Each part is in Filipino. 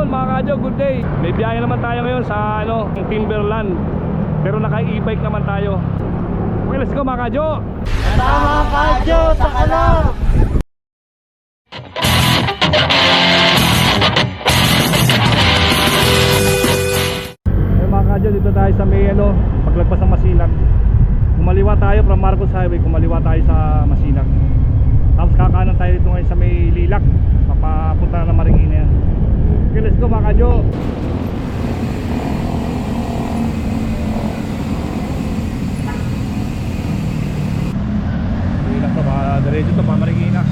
Yun mga kadyo, good day. May biyahe naman tayo ngayon sa ano, Timberland. Pero naka e-bike naman tayo. Okay, let's go mga kadyo. Tama ka, Diyos, saka lang! Eh mga kadyo, dito tayo sa may ano, paglagpas ng Masinag. Kumaliwa tayo from Marcos Highway, kumaliwa tayo sa Masinag. Tapos kakanan tayo dito ngayon sa may Lilac. Papapunta na ng Marikina yan. Lilac to, baka diretso to, pa Marikina.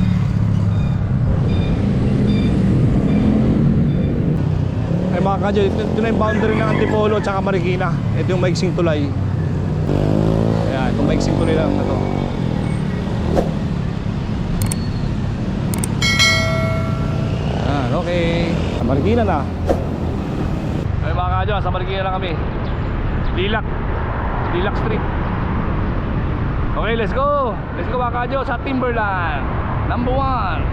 Ay mga kadyo, ito, ito na yung boundary ng Antipolo at saka Marikina. Ito yung maiksing tulay. Ayan, itong maiksing tulay lang na to. Ayan, okay. Marikina na. Ay mga kadyo, sa Marikina na kami. Lilac. Lilac Street. Okay, let's go. Let's go mga kadyo sa Timberland. Number one.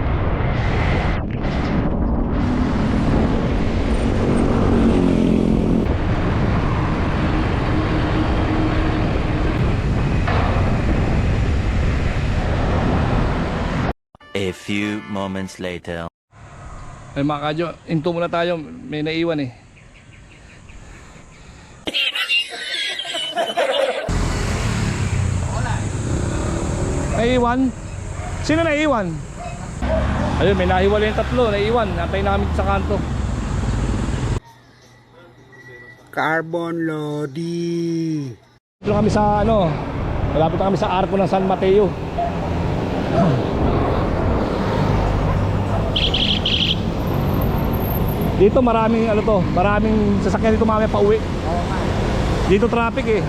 A few moments later. Ay mga kadyo, into muna tayo. May naiwan eh. Naiwan? Sino naiwan? Ayun, may nahiwalay yung tatlo. Naiwan. Antay namin sa kanto. Carbon Lodi. Dito kami sa ano, malapit kami sa arko ng San Mateo. Dito maraming ano to, maraming sasakyan dito mamaya pa uwi. Dito traffic eh.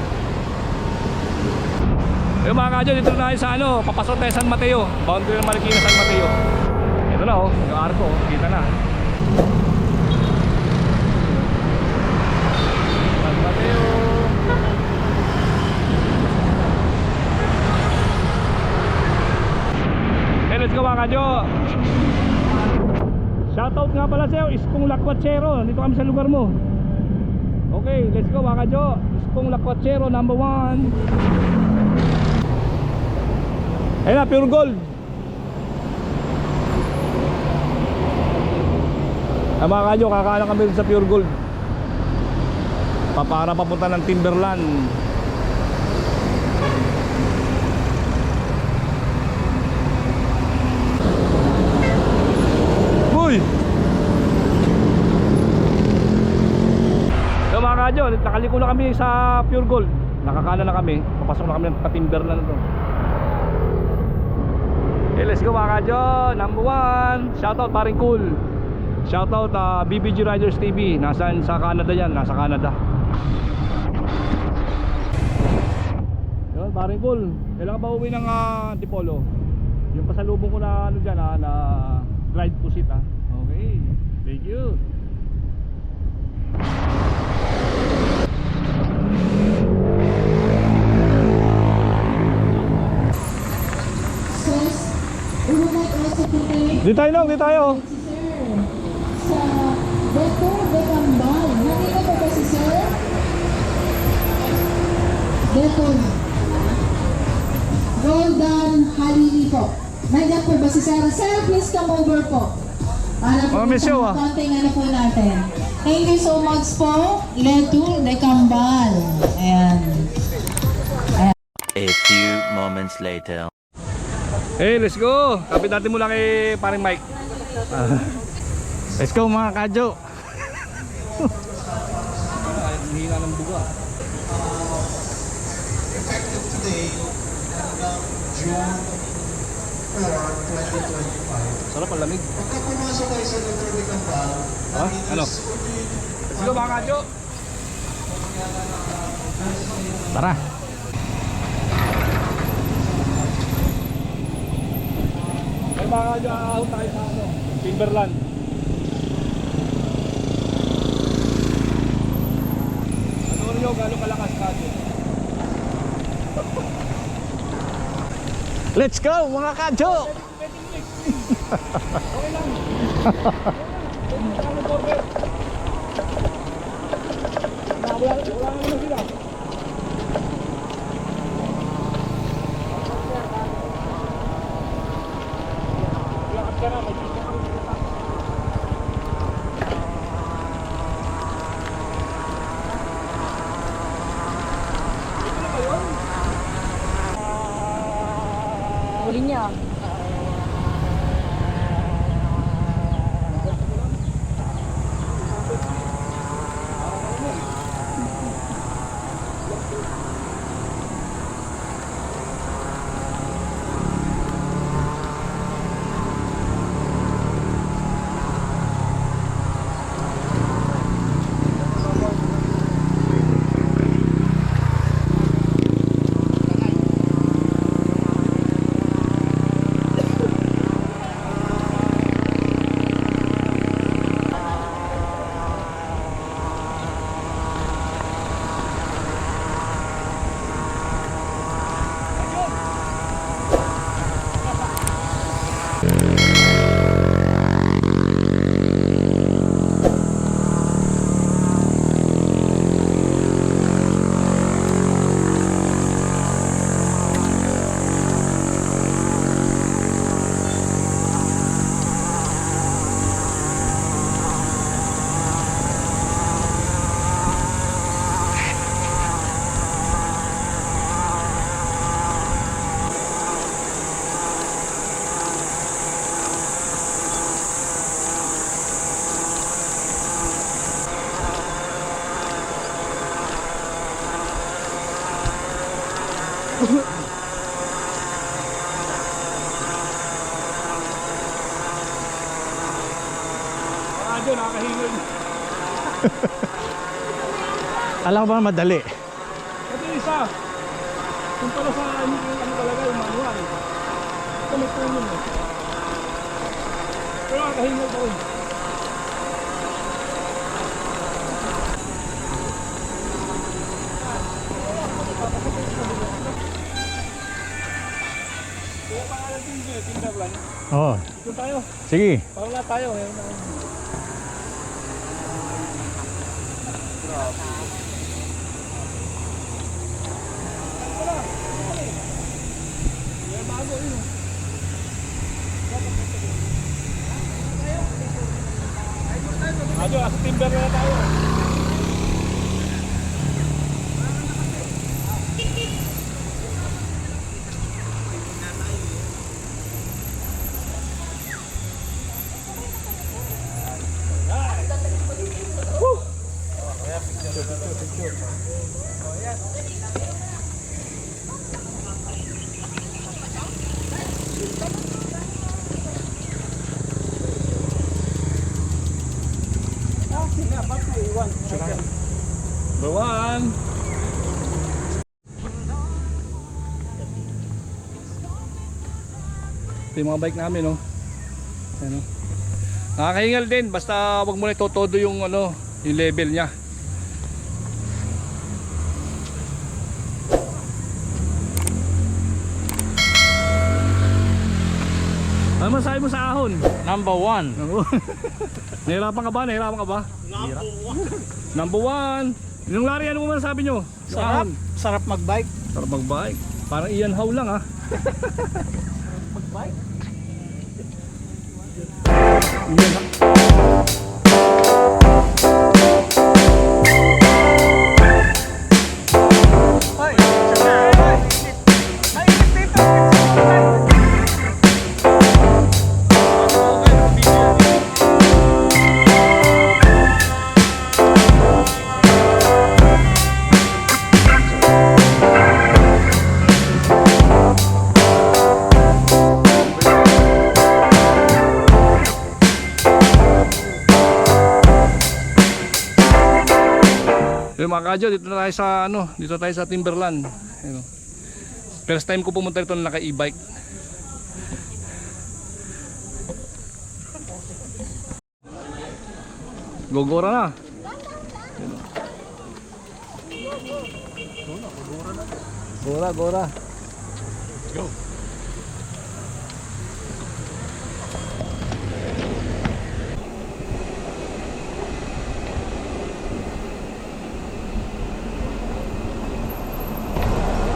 Yung mga kadyo, dito na tayo sa ano, papasok tayo San Mateo. Boundary ng Marikina San Mateo. Ito na oh, yung arko, oh, kita na. San Mateo. Okay, let's go mga kadyo. Shoutout nga pala sa'yo, Iskong Lakwatsero. Dito kami sa lugar mo. Okay, let's go mga kadyo. Iskong Lakwatsero, number one. Ayun na, pure gold. Ay mga kadyo, kakanan kami sa pure gold. Papara papunta ng Timberland. Kadyo, nakaliko na kami sa Pure Gold. Nakakana na kami, papasok na kami ng katimber na to Okay, let's go mga kadyo Number one, shoutout paring cool. Shoutout uh, BBG Riders TV Nasaan? Sa Canada yan, nasa Canada. Yun, paring cool. Kailangan ba uwi ng uh, Antipolo? Yung pasalubong ko na ano dyan ah, na glide pusit ah. Okay. Thank you. Di tayo lang, di tayo. sa Dr. Becambal. Nandito po ba si Sir? Dr. Roldan Halili po. Nandiyan po ba si Sir? Sir, please come over po. Para po Mga misyo, ah. konting ano po natin. Thank you so much po, Leto Becambal. Ayan. A few moments later. Hey, let's go. Kapit natin mula kay paring Mike. Ah. let's go mga kadyo. Hina ng buga. effective today, June 4, 2025. Sarap ang lamig. Pagka pumasok kayo sa Dr. Vicambal, Ah, ano? Let's go mga kadyo. Tara. Kadyo, aahon tayo sa ano, Timberland. Ano gano'ng kalakas kadyo? Let's go mga kadyo! Okay lang. Gracias. Radyo, nakakahingal. Alam ko ba madali? Ito isa. Kung para sa ano ano talaga, yung manual. Ito may tulong eh. Pero nakakahingal pa rin. Yun, Timberland. Oo. Doon tayo. Sige. Na tayo. Ngayon na. Radyo, nasa timber na tayo. One. Ito yung mga bike namin, no? Ano? Nakakahingal din, basta wag mo na itotodo yung ano, yung level niya. Ano masabi mo sa ahon? Number one. Nahirapan ka ba? Nahirapan ka ba? Number one. Number one. Yung lari, ano mo man sabi nyo? Sarap. ahon. Sarap magbike. Sarap magbike. Parang Ian Howe lang ah. Yung mga kadyo, dito na tayo sa ano, dito tayo sa Timberland. Ayun. First time ko pumunta dito na naka e-bike. Gogora na. Gora, gora. Go.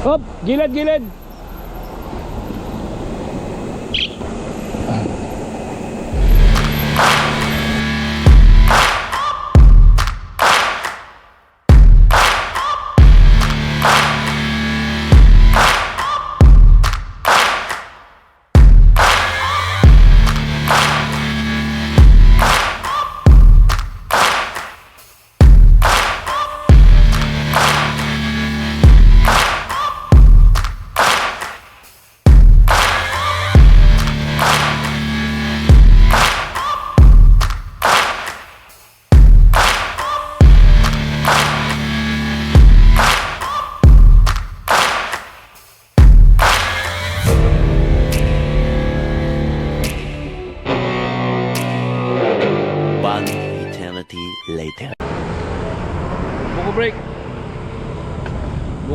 Hop, gilid,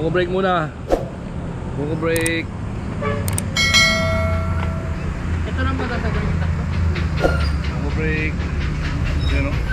Buko brake muna. Buko brake. Ito lang ba sa Buko brake. Yan you know?